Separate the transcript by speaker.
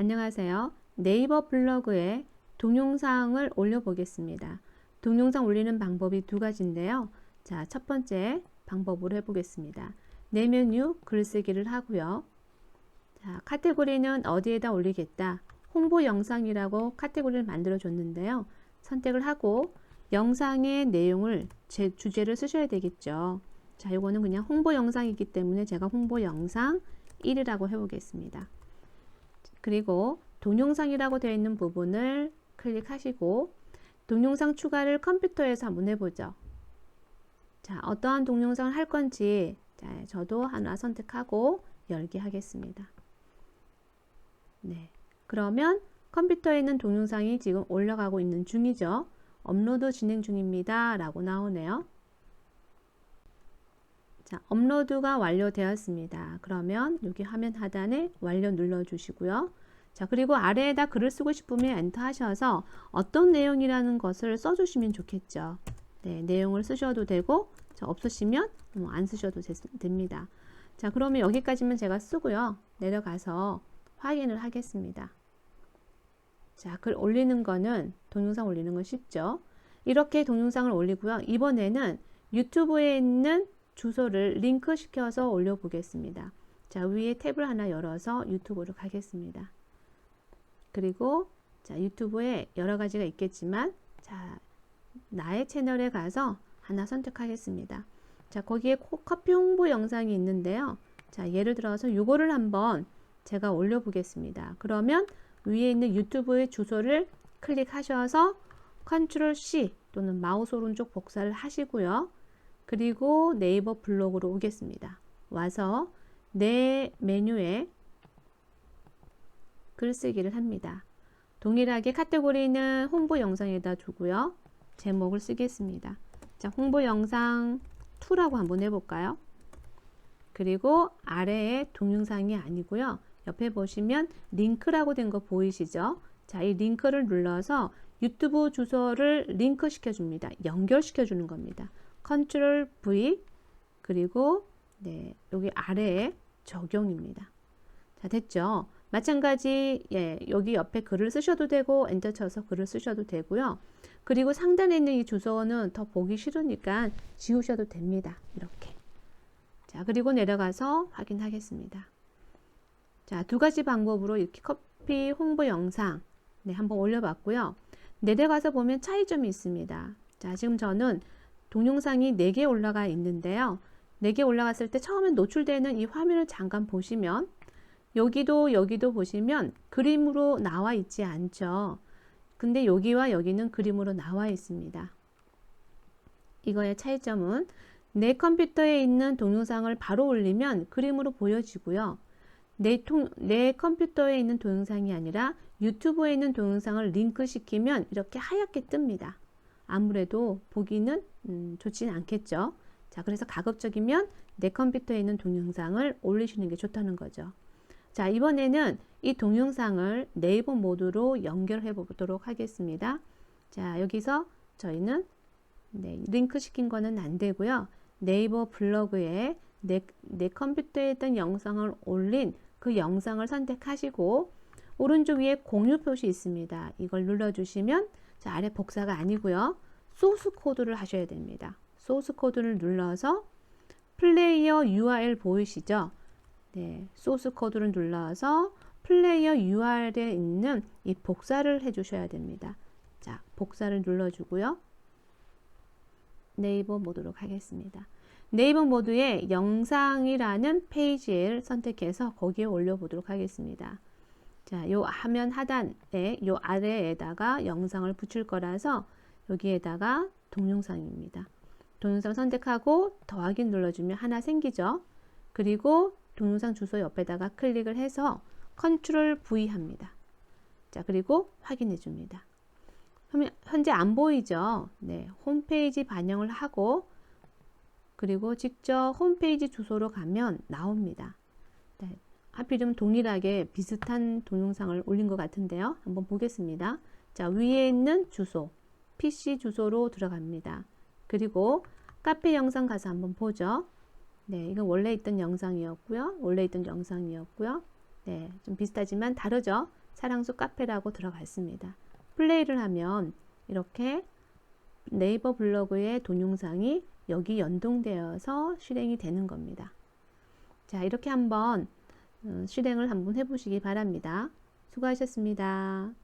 Speaker 1: 안녕하세요. 네이버 블로그에 동영상을 올려보겠습니다. 동영상 올리는 방법이 두 가지인데요. 자, 첫 번째 방법으로 해보겠습니다. 내 메뉴 글쓰기를 하고요. 자, 카테고리는 어디에다 올리겠다. 홍보 영상이라고 카테고리를 만들어 줬는데요. 선택을 하고 영상의 내용을 제 주제를 쓰셔야 되겠죠. 자, 이거는 그냥 홍보 영상이기 때문에 제가 홍보 영상 1이라고 해보겠습니다. 그리고 동영상이라고 되어 있는 부분을 클릭하시고 동영상 추가를 컴퓨터에서 한번 해보죠. 자, 어떠한 동영상을 할 건지 자, 저도 하나 선택하고 열기 하겠습니다. 네. 그러면 컴퓨터에 있는 동영상이 지금 올라가고 있는 중이죠. 업로드 진행 중입니다. 라고 나오네요. 자, 업로드가 완료되었습니다. 그러면 여기 화면 하단에 완료 눌러주시고요. 자, 그리고 아래에다 글을 쓰고 싶으면 엔터 하셔서 어떤 내용이라는 것을 써주시면 좋겠죠. 네, 내용을 쓰셔도 되고, 자, 없으시면 뭐 안 쓰셔도 됩니다. 자, 그러면 여기까지만 제가 쓰고요. 내려가서 확인을 하겠습니다. 자, 글 올리는 거는 동영상 올리는 건 쉽죠. 이렇게 동영상을 올리고요. 이번에는 유튜브에 있는 주소를 링크 시켜서 올려보겠습니다. 자, 위에 탭을 하나 열어서 유튜브로 가겠습니다. 그리고 자, 유튜브에 여러 가지가 있겠지만 자, 나의 채널에 가서 하나 선택하겠습니다. 자, 거기에 커피 홍보 영상이 있는데요. 자, 예를 들어서 이거를 한번 제가 올려보겠습니다. 그러면 위에 있는 유튜브의 주소를 클릭하셔서 컨트롤 C 또는 마우스 오른쪽 복사를 하시고요. 그리고 네이버 블로그로 오겠습니다. 와서 내 메뉴에 글쓰기를 합니다. 동일하게 카테고리는 홍보 영상에다 두고요. 제목을 쓰겠습니다. 자, 홍보 영상 2라고 한번 해볼까요? 그리고 아래에 동영상이 아니고요. 옆에 보시면 링크라고 된 거 보이시죠? 자, 이 링크를 눌러서 유튜브 주소를 링크 시켜 줍니다. 연결시켜 주는 겁니다. 컨트롤 V 그리고 네, 여기 아래에 적용입니다. 자, 됐죠? 마찬가지 예, 여기 옆에 글을 쓰셔도 되고 엔터 쳐서 글을 쓰셔도 되고요. 그리고 상단에 있는 이 주소는 더 보기 싫으니까 지우셔도 됩니다. 이렇게. 자, 그리고 내려가서 확인하겠습니다. 자, 두 가지 방법으로 이렇게 커피 홍보 영상 네, 한번 올려봤고요. 내려가서 보면 차이점이 있습니다. 자, 지금 저는 동영상이 4개 올라가 있는데요. 4개 올라갔을 때 처음에 노출되는 이 화면을 잠깐 보시면 여기도 여기도 보시면 그림으로 나와 있지 않죠. 근데 여기와 여기는 그림으로 나와 있습니다. 이거의 차이점은 내 컴퓨터에 있는 동영상을 바로 올리면 그림으로 보여지고요. 내, 통, 내 컴퓨터에 있는 동영상이 아니라 유튜브에 있는 동영상을 링크시키면 이렇게 하얗게 뜹니다. 아무래도 보기는 음, 좋지는 않겠죠. 자, 그래서 가급적이면 내 컴퓨터에 있는 동영상을 올리시는 게 좋다는 거죠. 자, 이번에는 이 동영상을 네이버 모드로 연결해 보도록 하겠습니다. 자, 여기서 저희는 네, 링크 시킨 거는 안 되고요. 네이버 블로그에 내, 내 컴퓨터에 있던 영상을 올린 그 영상을 선택하시고 오른쪽 위에 공유 표시 있습니다. 이걸 눌러주시면 자, 아래 복사가 아니고요. 소스 코드를 하셔야 됩니다. 소스 코드를 눌러서 플레이어 URL 보이시죠? 네, 소스 코드를 눌러서 플레이어 URL에 있는 이 복사를 해 주셔야 됩니다. 자, 복사를 눌러 주고요. 네이버 모드로 가겠습니다. 네이버 모드에 영상이라는 페이지를 선택해서 거기에 올려 보도록 하겠습니다. 자, 요 화면 하단에 요 아래에다가 영상을 붙일 거라서 여기에다가 동영상입니다. 동영상 선택하고 더하기 눌러주면 하나 생기죠. 그리고 동영상 주소 옆에다가 클릭을 해서 컨트롤 V 합니다. 자, 그리고 확인해 줍니다. 현재 안 보이죠? 네, 홈페이지 반영을 하고 그리고 직접 홈페이지 주소로 가면 나옵니다. 네, 하필이면 동일하게 비슷한 동영상을 올린 것 같은데요. 한번 보겠습니다. 자, 위에 있는 주소, PC 주소로 들어갑니다. 그리고 카페 영상 가서 한번 보죠. 네, 이건 원래 있던 영상이었고요. 원래 있던 영상이었고요. 네, 좀 비슷하지만 다르죠. 사랑수 카페라고 들어갔습니다. 플레이를 하면 이렇게 네이버 블로그의 동영상이 여기 연동되어서 실행이 되는 겁니다. 자, 이렇게 한번 어, 실행을 한번 해보시기 바랍니다. 수고하셨습니다.